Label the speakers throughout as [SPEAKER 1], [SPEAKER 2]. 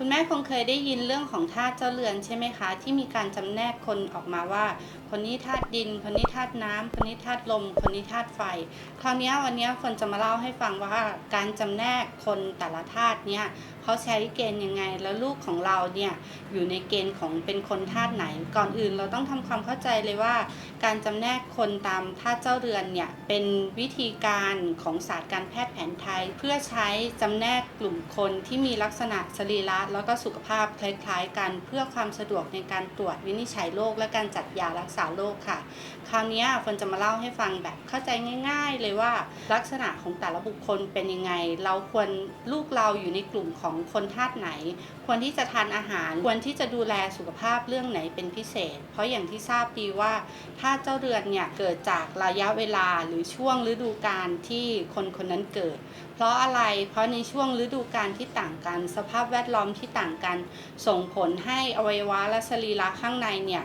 [SPEAKER 1] คุณแม่คงเคยได้ยินเรื่องของธาตุเจ้าเรือนใช่ไหมคะ ที่มีการจำแนกคนออกมาว่า คนนี้ธาตุดิน คนนี้ธาตุน้ำคนนี้ธาตุลม คนนี้ธาตุไฟ คราวนี้วันนี้คนจะมาเล่าให้ฟังว่าการจำแนกคนแต่ละธาตุเนี่ย เขาใช้เกณฑ์ยังไง แล้วลูกของเราเนี่ยอยู่ในเกณฑ์ของเป็นคนธาตุไหน ก่อนอื่นเราต้องทำความเข้าใจเลยว่า การจำแนกคนตามธาตุเจ้าเรือนเนี่ยเป็นวิธีการของศาสตร์การแพทย์แผนไทย เพื่อใช้จำแนกกลุ่มคนที่มีลักษณะสรีระแล้วก็สุขภาพคล้าย ๆ กันเพื่อความสะดวกในการตรวจวินิจฉัยโรคและการจัดยารักษาโรคค่ะ คราวนี้ฝนจะมาเล่าให้ฟังแบบเข้าใจง่าย ๆ เลยว่าลักษณะของแต่ละบุคคลเป็นยังไง เราควรลูกเราอยู่ในกลุ่มของคนธาตุไหน ควรที่จะทานอาหาร ควรที่จะดูแลสุขภาพเรื่องไหนเป็นพิเศษ เพราะอย่างที่ทราบดีว่าธาตุเจ้าเรือนเนี่ยเกิดจากระยะเวลาหรือช่วงฤดูกาลที่คนคนนั้นเกิด เพราะอะไร เพราะในช่วงฤดูกาลที่ต่างกัน สภาพแวดล้อมที่ต่างกัน ส่งผลให้อวัยวะและสรีระข้างในเนี่ย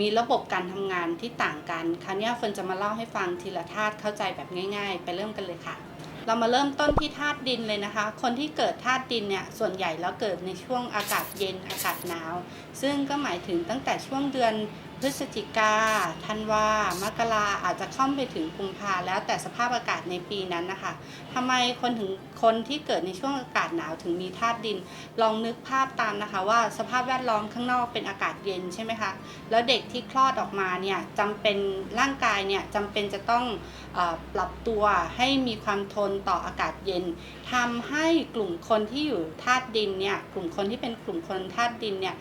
[SPEAKER 1] มีระบบการทำงานที่ต่างกันคราวนี้เฟิร์นจะมาเล่าให้ฟังทีละธาตุเข้าใจแบบง่าย ๆ ไปเริ่มกันเลยค่ะ เรามาเริ่มต้นที่ธาตุดินเลยนะคะ คนที่เกิดธาตุดินเนี่ยส่วนใหญ่แล้วเกิดในช่วงอากาศเย็นอากาศหนาว ซึ่งก็หมายถึงตั้งแต่ช่วงเดือน พฤศจิกาธันวามกราอาจจะค่อมไปถึงกุมภาแล้วแต่สภาพอากาศในปีนั้นนะคะทำไมคนถึงคนที่เกิดในช่วงอากาศหนาวถึงมีธาตุดิน ลองนึกภาพตามนะคะ ว่าสภาพแวดล้อมข้างนอกเป็นอากาศเย็นใช่ไหมคะแล้วเด็กที่คลอดออกมาเนี่ยจำเป็นร่างกายเนี่ยจำเป็นจะต้องอปรับตัวให้มีความทนต่ออากาศเย็นทำให้กลุ่มคนที่อยู่ธาตุดินเนี่ยกลุ่มคนที่เป็นกลุ่มคนธาตุดินเนี่ย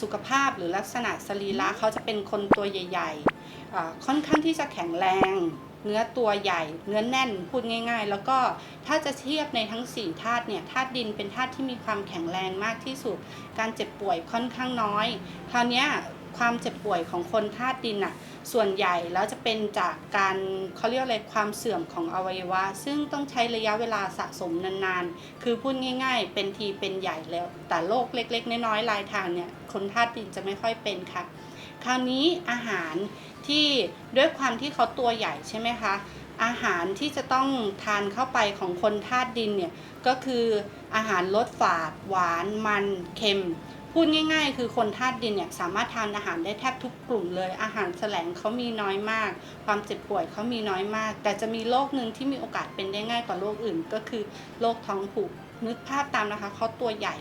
[SPEAKER 1] สุขภาพหรือลักษณะสรีระเขาจะเป็นคนตัวใหญ่ๆเอ่อค่อนข้างที่จะแข็งแรง เนื้อตัวใหญ่ เนื้อแน่นพูดง่าย ๆ แล้วก็ถ้าจะเทียบในทั้ง4ธาตุเนี่ยธาตุดินเป็นธาตุที่มีความแข็งแรงมากที่สุด การเจ็บป่วยค่อนข้างน้อย คราวนี้ความเจ็บป่วยของคนธาตุดินอะส่วนใหญ่แล้วจะเป็นจากการเขาเรียกอะไรความเสื่อมของอวัยวะ ซึ่งต้องใช้ระยะเวลาสะสมนานๆ คือพูดง่าย ๆ เป็นทีเป็นใหญ่แล้ว แต่โรคเล็กๆ น้อยๆลายทางเนี่ยคนธาตุดินจะไม่ค่อยเป็นค่ะ คราวนี้อาหารที่ด้วยความที่เขาตัวใหญ่ใช่ไหมคะ อาหารที่จะต้องทานเข้าไปของคนธาตุดินเนี่ยก็คืออาหารรสฝาด หวานมันเค็ม พูดง่าย ๆ คือคนธาตุดินเนี่ยสามารถทานอาหารได้แทบทุกกลุ่มเลย อาหารแสลงเขามีน้อยมาก ความเจ็บป่วยเขามีน้อยมาก แต่จะมีโรคหนึ่งที่มีโอกาสเป็นได้ง่ายกว่าโรคอื่น ก็คือโรคท้องผูกนึกภาพตามนะคะเขาตัวใหญ่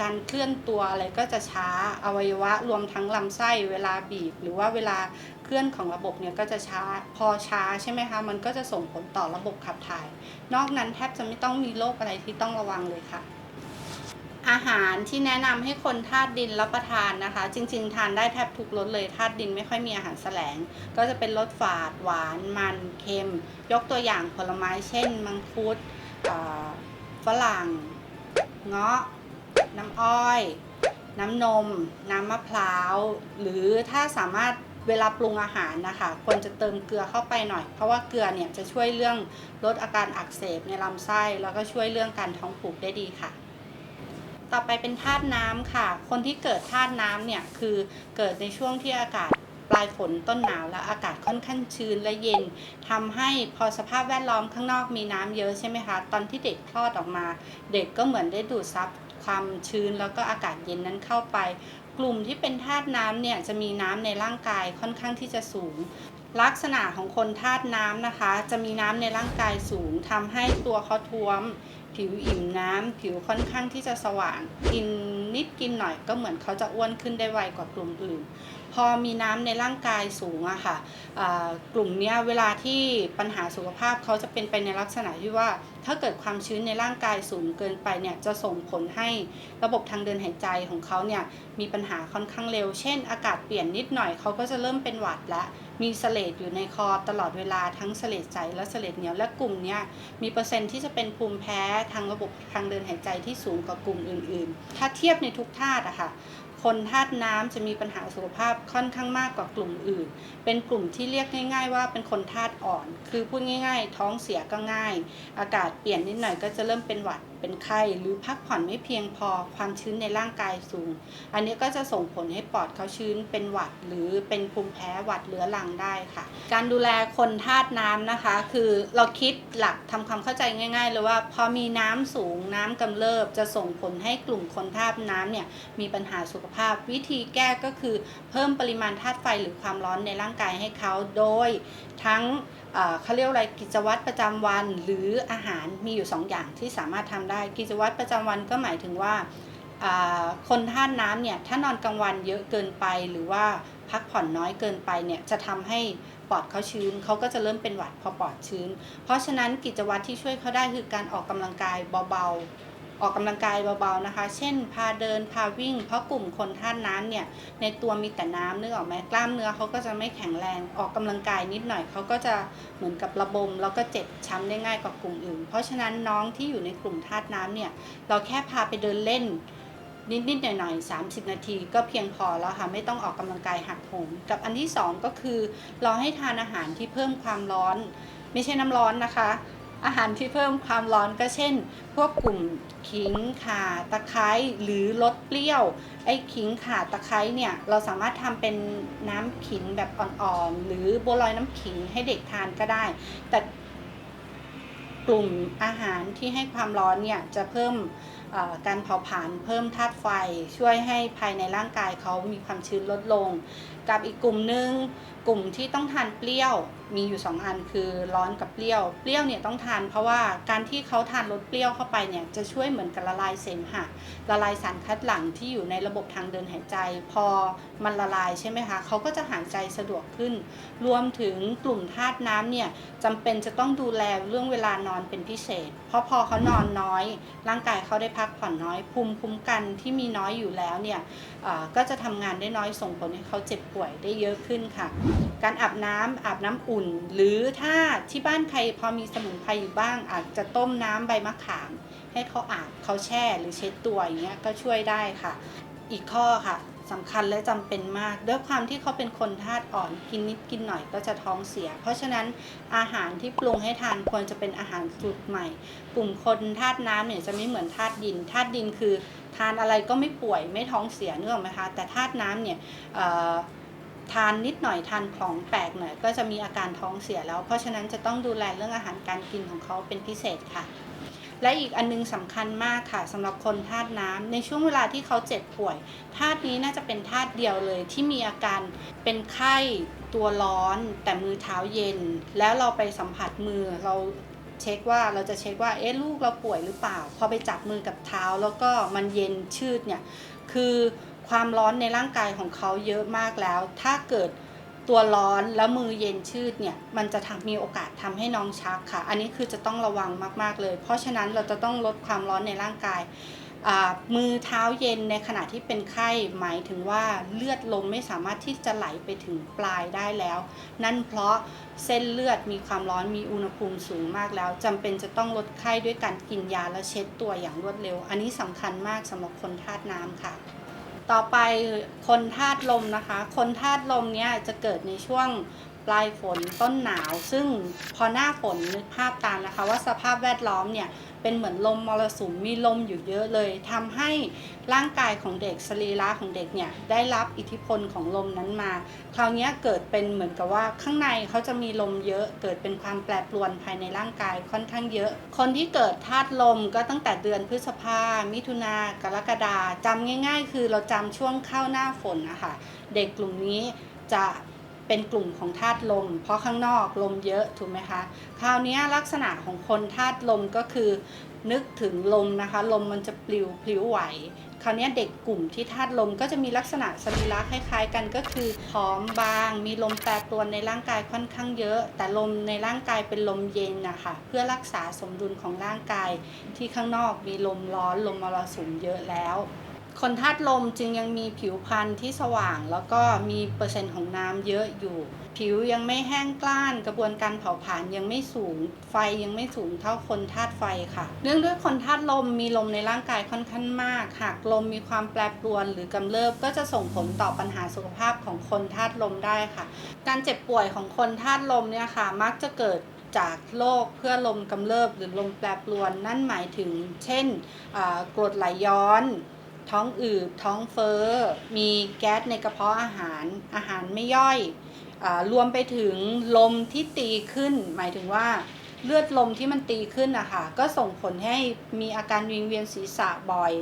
[SPEAKER 1] การเคลื่อนตัวอะไรก็จะช้าอวัยวะรวมทั้งลำไส้เวลาบีบ หรือว่าเวลาเคลื่อนของระบบเนี่ยก็จะช้าพอช้าใช่ไหมคะมันก็จะส่งผลต่อระบบขับถ่าย นอกนั้นแทบจะไม่ต้องมีโรคอะไรที่ต้องระวังเลยค่ะอาหารที่แนะนำให้คนธาตุดินรับประทานนะคะ จริง ๆ ทานได้แทบทุกรสเลยธาตุดินไม่ค่อยมีอาหารแสลง ก็จะเป็นรสฝาด หวาน มันเค็ม ยกตัวอย่างผลไม้เช่น มังคุดฝรั่งเงาะ น้ำอ้อย น้ำนม น้ำมะพร้าว หรือถ้าสามารถเวลาปรุงอาหารนะคะควรจะเติมเกลือเข้าไปหน่อย เพราะว่าเกลือเนี่ยจะช่วยเรื่องลดอาการอักเสบในลำไส้ แล้วก็ช่วยเรื่องการท้องผูกได้ดีค่ะ ต่อไปเป็นธาตุน้ำค่ะ คนที่เกิดธาตุน้ำเนี่ยคือเกิดในช่วงที่อากาศปลายฝนต้นหนาวแล้วอากาศค่อนข้างชื้นและเย็นทำให้พอสภาพแวดล้อมข้างนอกมีน้ำเยอะใช่ไหมคะ ตอนที่เด็กคลอดออกมา เด็กก็เหมือนได้ดูดซับ ความชื้นแล้วก็อากาศเย็นนั้นเข้าไป กลุ่มที่เป็นธาตุน้ำเนี่ยจะมีน้ำในร่างกายค่อนข้างที่จะสูง ลักษณะของคนธาตุน้ำนะคะ จะมีน้ำในร่างกายสูงทำให้ตัวเขาท้วม ผิวอิ่มน้ำผิวค่อนข้างที่จะสว่าง กินนิดกินหน่อยก็เหมือนเขาจะอ้วนขึ้นได้ไวกว่ากลุ่มอื่น พอมีน้ำในร่างกายสูงอะค่ะกลุ่มนี้เวลาที่ปัญหาสุขภาพเขาจะเป็นไปในลักษณะที่ว่า ถ้าเกิดความชื้นในร่างกายสูงเกินไปเนี่ยจะส่งผลให้ระบบทางเดินหายใจของเขาเนี่ยมีปัญหาค่อนข้างเร็ว เช่น อากาศเปลี่ยนนิดหน่อยเขาก็จะเริ่มเป็นหวัดและมีเสลดอยู่ในคอตลอดเวลาทั้งเสลดใจและเสลดเหนียวและกลุ่มนี้มีเปอร์เซ็นต์ที่จะเป็นภูมิแพ้ทางระบบทางเดินหายใจที่สูงกว่ากลุ่มอื่น ๆ ถ้าเทียบในทุกธาตุอะค่ะ คนธาตุน้ำจะมีปัญหาสุขภาพค่อนข้างมากกว่ากลุ่มอื่น เป็นกลุ่มที่เรียกง่าย ๆ ว่าเป็นคนธาตุอ่อน คือพูดง่าย ๆ ท้องเสียก็ง่าย อากาศเปลี่ยนนิดหน่อยก็จะเริ่มเป็นหวัด เป็นไข้หรือพักผ่อนไม่เพียงพอความชื้นในร่างกายสูง อันนี้ก็จะส่งผลให้ปอดเขาชื้นเป็นหวัด หรือเป็นภูมิแพ้หวัดเรื้อรังได้ค่ะ การดูแลคนธาตุน้ำนะคะ คือเราคิดหลักทำความเข้าใจง่ายๆเลยว่า พอมีน้ำสูงน้ำกำเริบจะส่งผลให้กลุ่มคนธาตุน้ำเนี่ยมีปัญหาสุขภาพ วิธีแก้ก็คือเพิ่มปริมาณธาตุไฟหรือความร้อนในร่างกายให้เขาโดยทั้ง เขาเรียกอะไรกิจวัตรประจำวันหรืออาหารมีอยู่ 2 อย่างที่สามารถทำได้ กิจวัตรประจำวันก็หมายถึงว่าคนธาตุน้ำเนี่ยถ้านอนกลางวันเยอะเกินไปหรือว่าพักผ่อนน้อยเกินไปเนี่ยจะทำให้ปอดเขาชื้นเขาก็จะเริ่มเป็นหวัดพอปอดชื้น เพราะฉะนั้นกิจวัตรที่ช่วยเขาได้คือการออกกำลังกายเบาๆ ออกกำลังกายเบาๆนะคะ เช่น พาเดินพาวิ่ง เพราะกลุ่มคนธาตุน้ำเนี่ยในตัวมีแต่น้ำนึกออกไหมกล้ามเนื้อเขาก็จะไม่แข็งแรงออกกำลังกายนิดหน่อยเขาก็จะเหมือนกับระบม แล้วก็เจ็บช้ำได้ง่ายกว่ากลุ่มอื่น เพราะฉะนั้นน้องที่อยู่ในกลุ่มธาตุน้ำเนี่ยเราแค่พาไปเดินเล่นนิดๆหน่อยๆ 30 นาทีก็เพียงพอแล้วค่ะ ไม่ต้องออกกำลังกายหักโหม กับอันที่สองก็คือ เราให้ทานอาหารที่เพิ่มความร้อน ไม่ใช่น้ำร้อนนะคะ อาหารที่เพิ่มความร้อนก็เช่น พวกกลุ่มขิงข่าตะไคร้หรือรสเปรี้ยว ไอ้ขิงข่าตะไคร้เนี่ยเราสามารถทำเป็นน้ำขิงแบบอ่อนๆหรือบัวลอยน้ำขิงให้เด็กทานก็ได้ แต่กลุ่มอาหารที่ให้ความร้อนเนี่ยจะเพิ่มการเผาผลาญเพิ่มธาตุไฟช่วยให้ภายในร่างกายเขามีความชื้นลดลงกับอีกกลุ่มหนึ่งกลุ่มที่ต้องทานเปรี้ยวมีอยู่ 2 อันคือร้อนกับเปรี้ยว เปรี้ยวเนี่ยต้องทานเพราะว่าการที่เขาทานรสเปรี้ยวเข้าไปเนี่ยจะช่วยเหมือนกับละลายเสมหะละลายสารคัดหลั่งที่อยู่ในระบบทางเดินหายใจ พอมันละลายใช่ไหมคะเขาก็จะหายใจสะดวกขึ้น รวมถึงกลุ่มธาตุน้ำเนี่ยจำเป็นจะต้องดูแลเรื่องเวลานอนเป็นพิเศษ เพราะพอเขานอนน้อย ร่างกายเขาได้พักผ่อนน้อยภูมิคุ้มกันที่มีน้อยอยู่แล้วเนี่ยก็จะทำงานได้น้อยส่งผลให้เขาเจ็บป่วยได้เยอะขึ้นค่ะ การอาบน้ำอาบน้ำอุ่น หรือถ้าที่บ้านใครพอมีสมุนไพรอยู่บ้าง อาจจะต้มน้ำใบมะขาม ให้เขาอาบเขาแช่หรือเช็ดตัวอย่างเงี้ยก็ช่วยได้ค่ะ อีกข้อค่ะสำคัญและจำเป็นมากด้วยความที่เขาเป็นคนธาตุอ่อนกินนิดกินหน่อยก็จะท้องเสีย เพราะฉะนั้นอาหารที่ปรุงให้ทานควรจะเป็นอาหารสูตรใหม่กลุ่มคนธาตุน้ำเนี่ยจะไม่เหมือนธาตุดินธาตุดินคือ ทานอะไรก็ไม่ป่วยไม่ท้องเสียนึกออกไหมคะแต่ธาตุน้ำเนี่ย ทานนิดหน่อยทานของแปลกหน่อยก็จะมีอาการท้องเสียแล้ว เพราะฉะนั้นจะต้องดูแลเรื่องอาหารการกินของเขาเป็นพิเศษค่ะ และอีกอันนึงสำคัญมากค่ะสำหรับคนธาตุน้ำในช่วงเวลาที่เขาเจ็บป่วยธาตุนี้น่าจะเป็นธาตุเดียวเลย ที่มีอาการเป็นไข้ตัวร้อน แต่มือเท้าเย็น แล้วเราไปสัมผัสมือเราเช็คว่าเราจะเช็คว่าเอ๊ะลูกเราป่วยหรือเปล่า พอไปจับมือกับเท้าแล้วก็มันเย็นชืดเนี่ยคือ ความร้อนในร่างกายของเขาเยอะมากแล้ว ถ้าเกิดตัวร้อนแล้วมือเย็นชืดเนี่ย มันจะทำมีโอกาสทำให้น้องชักค่ะ อันนี้คือจะต้องระวังมาก ๆ เลย เพราะฉะนั้นเราจะต้องลดความร้อนในร่างกาย มือเท้าเย็นในขณะที่เป็นไข้ หมายถึงว่าเลือดลมไม่สามารถที่จะไหลไปถึงปลายได้แล้ว นั่นเพราะเส้นเลือดมีความร้อนมีอุณหภูมิสูงมากแล้วจำเป็นจะต้องลดไข้ด้วยการกินยาและเช็ดตัวอย่างรวดเร็ว อันนี้สำคัญมากสำหรับคนธาตุน้ำค่ะ ต่อไปคนธาตุลมนะคะ คนธาตุลมเนี่ยจะเกิดในช่วง ปลายฝนต้นหนาว ซึ่งพอหน้าฝนนึกภาพตามนะคะ ว่าสภาพแวดล้อมเนี่ยเป็นเหมือนลมมรสุมมีลมอยู่เยอะเลยทำให้ร่างกายของเด็กสรีระของเด็กเนี่ยได้รับอิทธิพลของลมนั้นมา คราวนี้เกิดเป็นเหมือนกับว่าข้างในเขาจะมีลมเยอะ เกิดเป็นความแปรปรวนภายในร่างกายค่อนข้างเยอะ คนที่เกิดธาตุลมก็ตั้งแต่เดือนพฤษภา มิถุนากรกฎาจำง่าย ๆ คือเราจำช่วงเข้าหน้าฝนนะคะเด็กกลุ่มนี้จะ เป็นกลุ่มของธาตุลม เพราะข้างนอกลมเยอะถูกไหมคะคราวนี้ลักษณะของคนธาตุลมก็คือนึกถึงลมนะคะ ลมมันจะปลิวพลิ้วไหว คราวนี้เด็กกลุ่มที่ธาตุลมก็จะมีลักษณะสรีระคล้ายๆกันก็คือผอมบาง มีลมแปรปรวนในร่างกายค่อนข้างเยอะ แต่ลมในร่างกายเป็นลมเย็นนะคะเพื่อรักษาสมดุลของร่างกายที่ข้างนอกมีลมร้อนลมมรสุมเยอะแล้ว คนธาตุลมจึงยังมีผิวพรรณที่สว่าง แล้วก็มีเปอร์เซ็นต์ของน้ำเยอะอยู่ ผิวยังไม่แห้งกล้าน กระบวนการเผาผลาญยังไม่สูง ไฟยังไม่สูงเท่าคนธาตุไฟค่ะ เนื่องด้วยคนธาตุลมมีลมในร่างกายค่อนข้างมาก หากลมมีความแปรปรวนหรือกำเริบก็จะส่งผลต่อปัญหาสุขภาพของคนธาตุลมได้ค่ะ การเจ็บป่วยของคนธาตุลมเนี่ยค่ะ มักจะเกิดจากโรคเพื่อลมกำเริบหรือลมแปรปรวน นั่นหมายถึง เช่นกรดไหลย้อน ท้องอืดท้องเฟ้อ มีแก๊สในกระเพาะอาหารอาหารไม่ย่อยอรวมไปถึงลมที่ตีขึ้น หมายถึงว่าเลือดลมที่มันตีขึ้นนะคะก็ส่งผลให้มีอาการวิงเวียนศีรษะบ่อย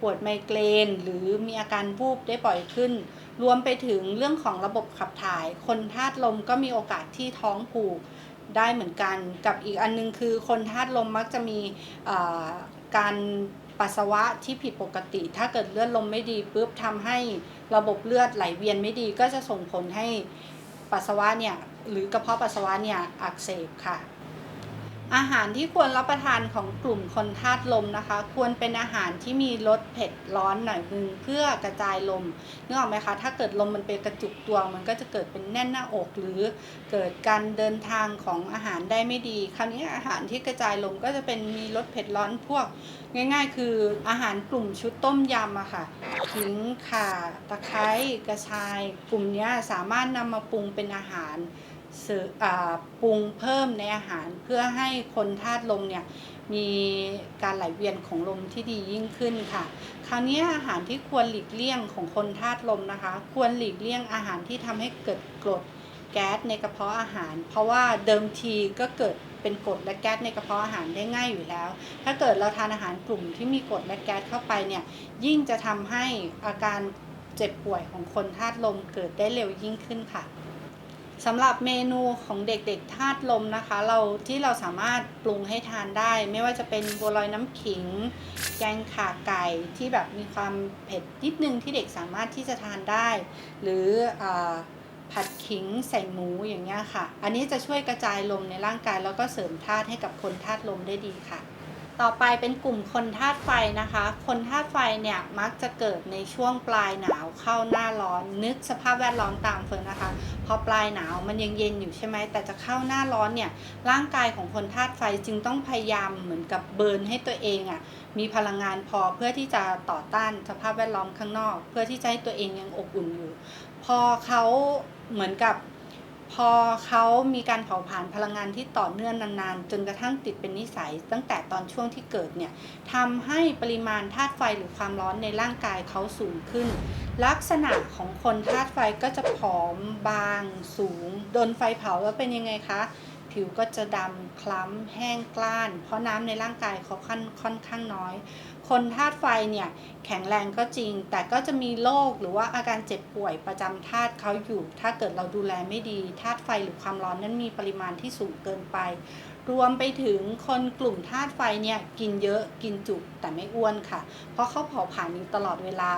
[SPEAKER 1] ปวดไมเกรน หรือมีอาการวูบได้บ่อยขึ้น รวมไปถึงเรื่องของระบบขับถ่าย คนธาตุลมก็มีโอกาสที่ท้องผูกได้เหมือนกัน กับอีกอันนึงคือคนธาตุลมมักจะมีการ ปัสสาวะที่ผิดปกติ ถ้าเกิดเลือดลมไม่ดีปุ๊บทำให้ระบบเลือดไหลเวียนไม่ดี ก็จะส่งผลให้ปัสสาวะเนี่ยหรือกระเพาะปัสสาวะเนี่ยอักเสบค่ะ อาหารที่ควรรับประทานของกลุ่มคนธาตุลมนะคะ ควรเป็นอาหารที่มีรสเผ็ดร้อนหน่อยนึงเพื่อกระจายลมนึกออกไหมคะถ้าเกิดลมมันเป็นกระจุกตัวมันก็จะเกิดเป็นแน่นหน้าอกหรือเกิดการเดินทางของอาหารได้ไม่ดี คราวนี้อาหารที่กระจายลมก็จะเป็นมีรสเผ็ดร้อนพวก ง่าย ๆ คืออาหารกลุ่มชุดต้มยำอะค่ะขิงข่าตะไคร้กระชาย กลุ่มนี้สามารถนำมาปรุงเป็นอาหาร ปรุงเพิ่มในอาหารเพื่อให้คนธาตุลมเนี่ยมีการไหลเวียนของลมที่ดียิ่งขึ้นค่ะ คราวนี้อาหารที่ควรหลีกเลี่ยงของคนธาตุลมนะคะ ควรหลีกเลี่ยงอาหารที่ทำให้เกิดกรดแก๊สในกระเพาะอาหาร เพราะว่าเดิมทีก็เกิดเป็นกรดและแก๊สในกระเพาะอาหารได้ง่ายอยู่แล้ว ถ้าเกิดเราทานอาหารกลุ่มที่มีกรดและแก๊สเข้าไปเนี่ยยิ่งจะทำให้อาการเจ็บป่วยของคนธาตุลมเกิดได้เร็วยิ่งขึ้นค่ะ สำหรับเมนูของเด็กๆธาตุลมนะคะ เราที่เราสามารถปรุงให้ทานได้ ไม่ว่าจะเป็นบัวลอยน้ำขิง แกงข่าไก่ที่แบบมีความเผ็ดนิดนึงที่เด็กสามารถที่จะทานได้ หรืออผัดขิงใส่หมูอย่างเงี้ยค่ะ อันนี้จะช่วยกระจายลมในร่างกายแล้วก็เสริมธาตุให้กับคนธาตุลมได้ดีค่ะ ต่อไปเป็นกลุ่มคนธาตุไฟนะคะ คนธาตุไฟเนี่ยมักจะเกิดในช่วงปลายหนาวเข้าหน้าร้อน นึกสภาพแวดล้อมตามเฟิร์นนะคะ พอปลายหนาวมันยังเย็นอยู่ใช่ไหมแต่จะเข้าหน้าร้อนเนี่ยร่างกายของคนธาตุไฟจึงต้องพยายามเหมือนกับเบิร์นให้ตัวเองอะ่ะมีพลังงานพอเพื่อที่จะต่อต้านสภาพแวดล้อมข้างนอก เพื่อที่จะให้ตัวเองยังอบอุ่นอยู่ พอเขาเหมือนกับ พอเขามีการเผาผลาญพลังงานที่ต่อเนื่องนานๆ จนกระทั่งติดเป็นนิสัย ตั้งแต่ตอนช่วงที่เกิดเนี่ยทำให้ปริมาณธาตุไฟหรือความร้อนในร่างกายเขาสูงขึ้น ลักษณะของคนธาตุไฟก็จะผอมบาง สูงโดนไฟเผาแล้วเป็นยังไงคะ ผิวก็จะดำคล้ำแห้งกล้าน เพราะน้ำในร่างกายเขาค่อนค่อนข้างน้อย คนธาตุไฟเนี่ยแข็งแรงก็จริง แต่ก็จะมีโรคหรือว่าอาการเจ็บป่วยประจำธาตุเขาอยู่ ถ้าเกิดเราดูแลไม่ดีธาตุไฟหรือความร้อนนั้นมีปริมาณที่สูงเกินไป รวมไปถึงคนกลุ่มธาตุไฟเนี่ยกินเยอะกินจุแต่ไม่อ้วนค่ะ เพราะเขาเผาผลาญอยู่ตลอดเวลา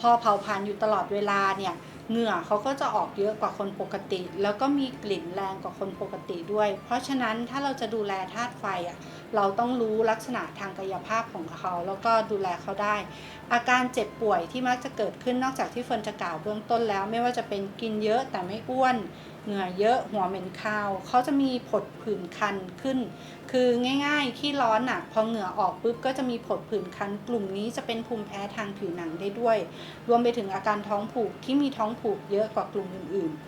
[SPEAKER 1] พอเผาผลาญอยู่ตลอดเวลาเนี่ย เหงื่อเขาก็จะออกเยอะกว่าคนปกติ แล้วก็มีกลิ่นแรงกว่าคนปกติด้วย เพราะฉะนั้นถ้าเราจะดูแลธาตุไฟอะเราต้องรู้ลักษณะทางกายภาพของเขา แล้วก็ดูแลเขาได้ อาการเจ็บป่วยที่มักจะเกิดขึ้นนอกจากที่เฟิร์นจะกล่าวเบื้องต้นแล้ว ไม่ว่าจะเป็นกินเยอะแต่ไม่อ้วน เหงื่อเยอะหัวเหม็นคาวเขาจะมีผดผื่นคันขึ้น คือง่ายๆขี้ร้อนอะพอเหงื่อออกปุ๊บก็จะมีผดผื่นคัน กลุ่มนี้จะเป็นภูมิแพ้ทางผิวหนังได้ด้วย รวมไปถึงอาการท้องผูกที่มีท้องผูกเยอะกว่ากลุ่มอื่นๆ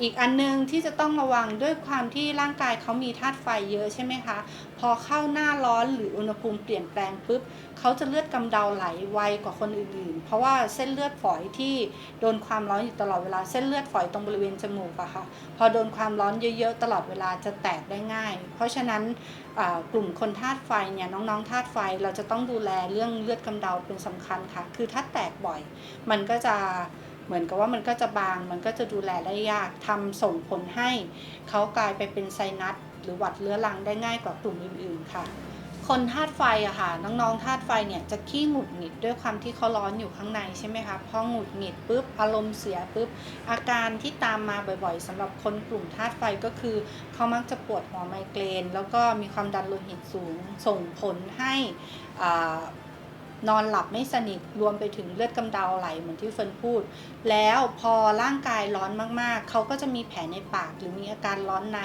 [SPEAKER 1] อีกอันนึงที่จะต้องระวังด้วยความที่ร่างกายเขามีธาตุไฟเยอะใช่ไหมคะ พอเข้าหน้าร้อนหรืออุณหภูมิเปลี่ยนแปลงปุ๊บเขาจะเลือดกำเดาไหลไวกว่าคนอื่นๆ เพราะว่าเส้นเลือดฝอยที่โดนความร้อนอยู่ตลอดเวลาเส้นเลือดฝอยตรงบริเวณจมูกอะค่ะ พอโดนความร้อนเยอะๆตลอดเวลาจะแตกได้ง่าย เพราะฉะนั้นกลุ่มคนธาตุไฟเนี่ยน้องๆธาตุไฟเราจะต้องดูแลเรื่องเลือดกำเดาเป็นสำคัญค่ะ คือถ้าแตกบ่อย มันก็จะ เหมือนกับว่ามันก็จะบาง มันก็จะดูแลได้ยากทำส่งผลให้เขากลายไปเป็นไซนัสหรือหวัดเรื้อรังได้ง่ายกว่ากลุ่มอื่นๆค่ะ คนธาตุไฟอะค่ะ น้องๆธาตุไฟเนี่ยจะขี้หงุดหงิดด้วยความที่เขาร้อนอยู่ข้างในใช่ไหมคะพอหงุดหงิดปุ๊บอารมณ์เสียปุ๊บอาการที่ตามมาบ่อยๆสำหรับคนกลุ่มธาตุไฟก็คือเขามักจะปวดหัวไมเกรน แล้วก็มีความดันโลหิตสูงส่งผลให้อ่า นอนหลับไม่สนิทรวมไปถึงเลือดกำเดาไหลเหมือนที่เฟิร์นพูด แล้วพอร่างกายร้อนมากๆ เขาก็จะมีแผลในปากหรือมีอาการร้อนใน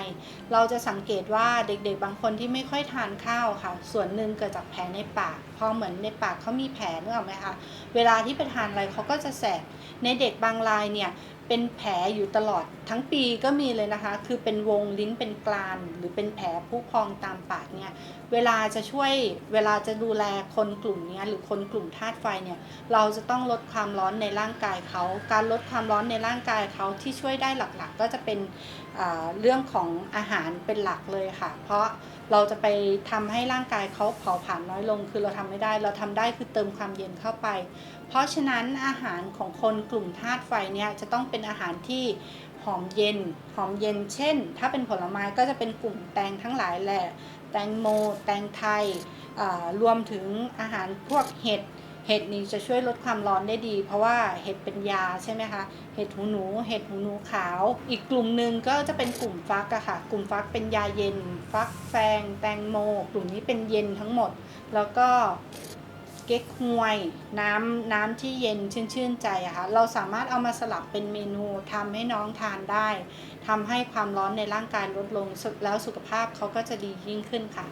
[SPEAKER 1] เราจะสังเกตว่าเด็กๆ บางคนที่ไม่ค่อยทานข้าวค่ะ ส่วนหนึ่งเกิดจากแผลในปาก พอเหมือนในปากเขามีแผลนึกออกไหมคะเวลาที่ไปทานอะไรเขาก็จะแสบในเด็กบางรายเนี่ย เป็นแผลอยู่ตลอดทั้งปีก็มีเลยนะคะ คือเป็นวงลิ้นเป็นกลานหรือเป็นแผลผู้พองตามปากเนี่ย เวลาจะช่วยเวลาจะดูแลคนกลุ่มนี้หรือคนกลุ่มธาตุไฟเนี่ย เราจะต้องลดความร้อนในร่างกายเขา การลดความร้อนในร่างกายเขาที่ช่วยได้หลักๆ ก็จะเป็น เรื่องของอาหารเป็นหลักเลยค่ะ เพราะเราจะไปทำให้ร่างกายเขาเผาผลาญน้อยลง คือเราทำไม่ได้ เราทำได้คือเติมความเย็นเข้าไป เพราะฉะนั้นอาหารของคนกลุ่มธาตุไฟเนี่ยจะต้องเป็นอาหารที่หอมเย็น หอมเย็น เช่น ถ้าเป็นผลไม้ก็จะเป็นกลุ่มแตงทั้งหลายแหละ แตงโม แตงไทยรวมถึงอาหารพวกเห็ด เห็ดนี่จะช่วยลดความร้อนได้ดี เพราะว่าเห็ดเป็นยาใช่ไหมคะ เห็ดหูหนู เห็ดหูหนูขาว อีกกลุ่มหนึ่งก็จะเป็นกลุ่มฟักอะค่ะ กลุ่มฟักเป็นยาเย็น ฟักแฟง แตงโม กลุ่มนี้เป็นเย็นทั้งหมด แล้วก็เก๊กฮวย น้ำน้ำที่เย็นชื่นชื่นใจอะค่ะเราสามารถเอามาสลับเป็นเมนูทำให้น้องทานได้ ทำให้ความร้อนในร่างกายลดลงแล้วสุขภาพเขาก็จะดียิ่งขึ้นค่ะ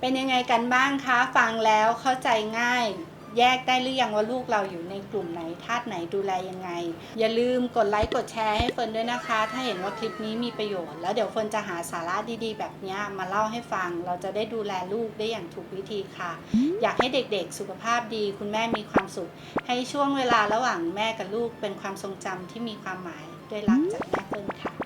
[SPEAKER 1] เป็นยังไงกันบ้างคะ ฟังแล้วเข้าใจง่าย แยกได้หรือยังว่าลูกเราอยู่ในกลุ่มไหนธาตุไหนดูแลยังไง อย่าลืมกดไลค์กดแชร์ให้เฟิร์นด้วยนะคะ ถ้าเห็นว่าคลิปนี้มีประโยชน์ แล้วเดี๋ยวเฟิร์นจะหาสาระดีๆ แบบนี้มาเล่าให้ฟัง เราจะได้ดูแลลูกได้อย่างถูกวิธีค่ะ อยากให้เด็กๆ สุขภาพดี คุณแม่มีความสุข ให้ช่วงเวลาระหว่างแม่กับลูกเป็นความทรงจำที่มีความหมายด้วยรักจากแม่เฟิร์นค่ะ